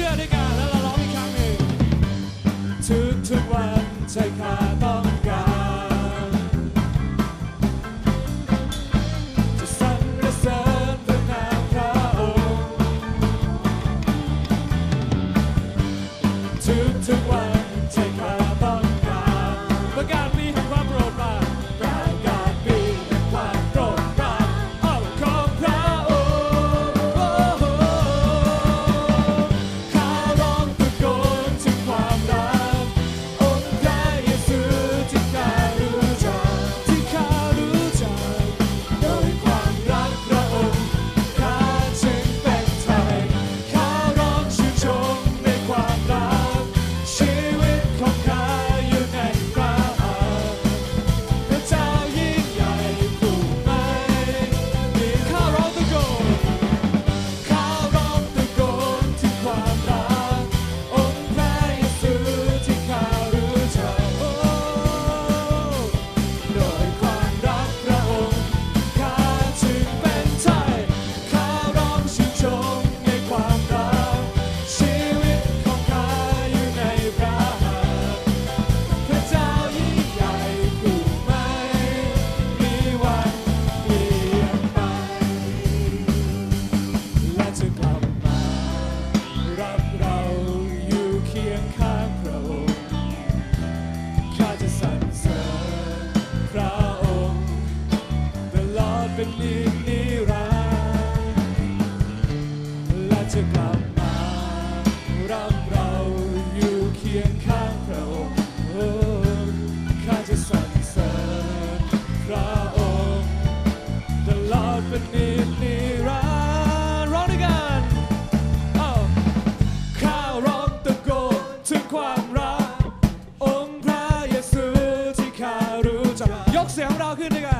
ชื่อด้วยกันแล้วเราร้องอีกครั้งหนึ่งทุกทุกวันใช่ค่ะ จะกลับมารับเราอยู่เคียงข้างพระองค์ข้าจะสรรเสริญพระองค์ตลอดเป็นนิรันดร์ร้องด้วยกันข้าร้องตะโกนถึงความรักองค์พระเยซูที่ข้ารู้จักยกเสียงเราขึ้นด้วยกัน